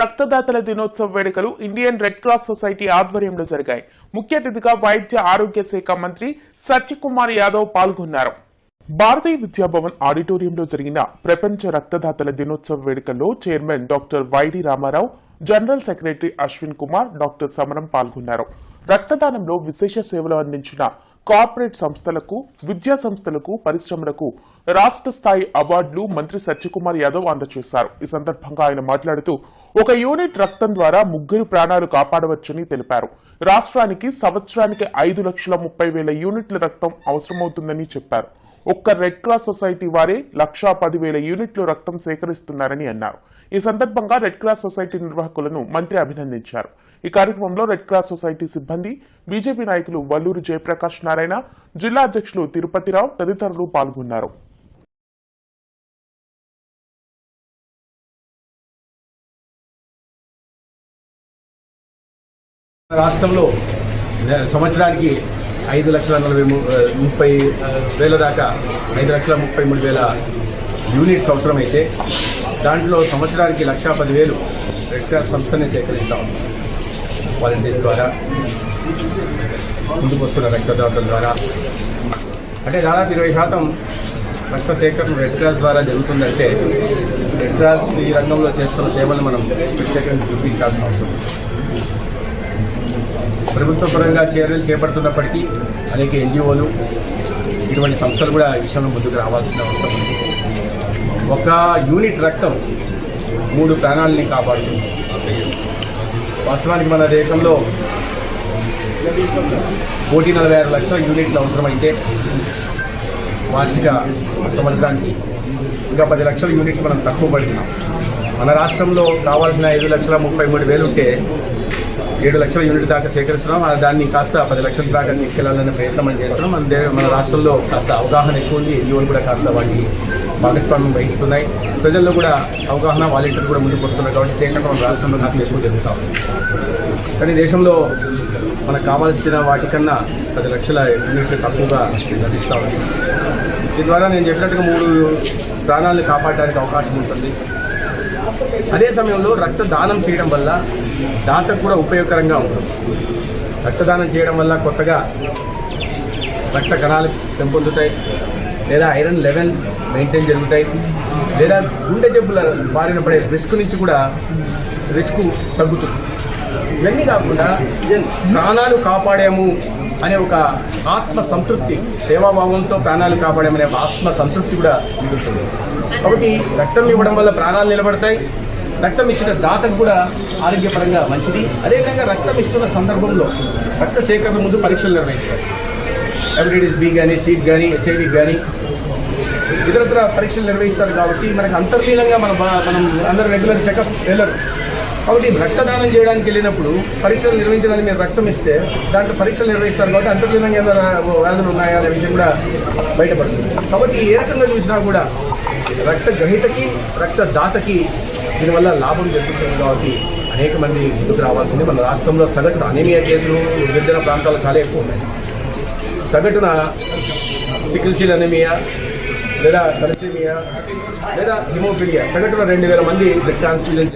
రక్తదాతల దినోత్సవ వేడుకలు Indian red Cross society ఆధ్వర్యంలో జరిగాయి. ముఖ్య అతిథిగా వైద్య ఆరోగ్య శాఖ మంత్రి సత్యకుమార్ యాదవ్ పాల్గొన్నారు. భారతీయ విద్యాభవన్ ఆడిటోరియంలో జరిగిన ప్రపంచ రక్తదాతల దినోత్సవ వేడుకల్లో chairman doctor Y D Ramarao general secretary Ashwin Kumar doctor Samaram పాల్గొన్నారు. రక్తదానంలో విశేష సేవలు అందించిన కార్పొరేట్ సంస్థలకు విద్యా సంస్థలకు పరిశ్రమలకు రాష్ట్ర స్థాయి అవార్డులు మంత్రి సత్యకుమార్ యాదవ్ అందజేశారు. ఈ సందర్భంగా ఆయన మాట్లాడుతూ ఒక యూనిట్ రక్తం ద్వారా ముగ్గురు ప్రాణాలు కాపాడవచ్చని తెలిపారు. రాష్ట్రానికి సంవత్సరానికి ఐదు లక్షల ముప్పై వేల యూనిట్ల రక్తం అవసరమవుతుందని చెప్పారు. ఒక్క రెడ్ క్రాస్ సొసైటీ వారే లక్షా పదివేల యూనిట్లు రక్తం సేకరిస్తున్నారని అన్నారు. ఈ సందర్భంగా రెడ్ క్రాస్ సొసైటీ నిర్వాహకులను మంత్రి అభినందించారు. ఈ కార్యక్రమంలో రెడ్ క్రాస్ సొసైటీ సిబ్బంది బీజేపీ నాయకులు వల్లూరు జయప్రకాష్ నారాయణ జిల్లా అధ్యక్షులు తిరుపతిరావు తదితరులు పాల్గొన్నారు. రాష్ట్రంలో సంవత్సరానికి ఐదు లక్షల నలభై ముప్పై వేల దాకా ఐదు లక్షల ముప్పై మూడు వేల యూనిట్స్ అవసరమైతే దాంట్లో సంవత్సరానికి లక్షా పదివేలు రెడ్ క్రాస్ సంస్థని సేకరిస్తాం. వాలంటీర్ ద్వారా ముందుకు వస్తున్న రక్తదాతల ద్వారా. అంటే దాదాపు ఇరవై శాతం రక్త సేకరణ రెడ్ క్రాస్ ద్వారా జరుగుతుందంటే రెడ్ క్రాస్ ఈ రంగంలో చేస్తున్న సేవలు మనం ప్రత్యేకంగా గుర్తించాల్సిన అవసరం. ప్రభుత్వ పరంగా చర్యలు చేపడుతున్నప్పటికీ అనేక ఎన్జిఓలు ఇటువంటి సంస్థలు కూడా ఈ విషయంలో ముందుకు రావాల్సిన అవసరం ఉంది. ఒక యూనిట్ రక్తం మూడు ప్రాణాలని కాపాడుతుంది. వాస్తవానికి మన దేశంలో కోటి నలభై ఆరు లక్షల యూనిట్లు అవసరమైతే వార్షిక సంవత్సరానికి ఇంకా పది లక్షల యూనిట్లు మనం తక్కువ పడుతున్నాం. మన రాష్ట్రంలో కావాల్సిన ఐదు లక్షల ముప్పై మూడు వేలు ఉంటే ఏడు లక్షల యూనిట్ దాకా సేకరిస్తున్నాం. దాన్ని కాస్త పది లక్షల దాకా తీసుకెళ్ళాలనే ప్రయత్నం మనం చేస్తున్నాం. మన దే- మన రాష్ట్రంలో కాస్త అవగాహన ఎక్కువ ఉంది. ఎన్జిఓలు కూడా కాస్త వాటికి భాగస్వామ్యం వహిస్తున్నాయి. ప్రజల్లో కూడా అవగాహన వాలంటీర్లు కూడా ముందుకు వస్తున్నారు కాబట్టి సేకరణ మన రాష్ట్రంలో కాస్త ఎక్కువ జరుగుతూ ఉంది. కానీ దేశంలో మనకు కావాల్సిన వాటికన్నా పది లక్షల యూనిట్లు తక్కువగా లభిస్తూ ఉంది. దీని ద్వారా నేను చెప్పినట్టుగా మూడు ప్రాణాలను కాపాడడానికి అవకాశం ఉంటుంది. అదే సమయంలో రక్తదానం చేయడం వల్ల దాతకు కూడా ఉపయోగకరంగా ఉంటుంది. రక్తదానం చేయడం వల్ల కొత్తగా రక్త కణాలు పెంపొందుతాయి లేదా ఐరన్ లెవెల్ మెయింటైన్ జరుగుతాయి లేదా గుండె జబ్బుల బారిన పడే రిస్క్ నుంచి కూడా రిస్క్ తగ్గుతుంది. ఇవన్నీ కాకుండా ప్రాణాలు కాపాడాము అనే ఒక ఆత్మ సంతృప్తి సేవాభావంతో ప్రాణాలు కాపాడమనే ఆత్మ సంతృప్తి కూడా మిగులుతుంది. కాబట్టి రక్తం ఇవ్వడం వల్ల ప్రాణాలు నిలబడతాయి. రక్తం ఇచ్చిన దాతకు కూడా ఆరోగ్యపరంగా మంచిది. అదేవిధంగా రక్తం ఇస్తున్న సందర్భంలో రక్త సేకరణ ముందు పరీక్షలు నిర్వహిస్తారు. హెపటైటిస్ బి కానీ సీట్ కానీ హెచ్ఐవి కానీ ఇతరత్ర పరీక్షలు నిర్వహిస్తారు కాబట్టి మనకు అంతర్లీనంగా మన బా- మనం అందరూ రెగ్యులర్ చెకప్ వెళ్ళరు. కాబట్టి రక్తదానం చేయడానికి వెళ్ళినప్పుడు పరీక్షలు నిర్వహించడానికి మీరు రక్తం ఇస్తే దాంట్లో పరీక్షలు నిర్వహిస్తారు కాబట్టి అంతర్లీనంగా ఏమైనా వ్యాధులు ఉన్నాయా అనే విషయం కూడా బయటపడుతుంది. కాబట్టి ఏ రకంగా చూసినా కూడా రక్త గ్రహీతకి రక్త దాతకి దీనివల్ల లాభం జరుగుతుంది కాబట్టి అనేక మంది ముందుకు రావాల్సింది మన రాష్ట్రంలో సగటున అనేమియా కేసులు గిరిజన ప్రాంతాల్లో చాలా ఎక్కువ ఉన్నాయి. సగటున సికిల్ అనేమియా లేదా తలసేమియా లేదా హిమోఫిలియా సగటున రెండు వేల మంది బ్లడ్ ట్రాన్స్ఫ్యూజన్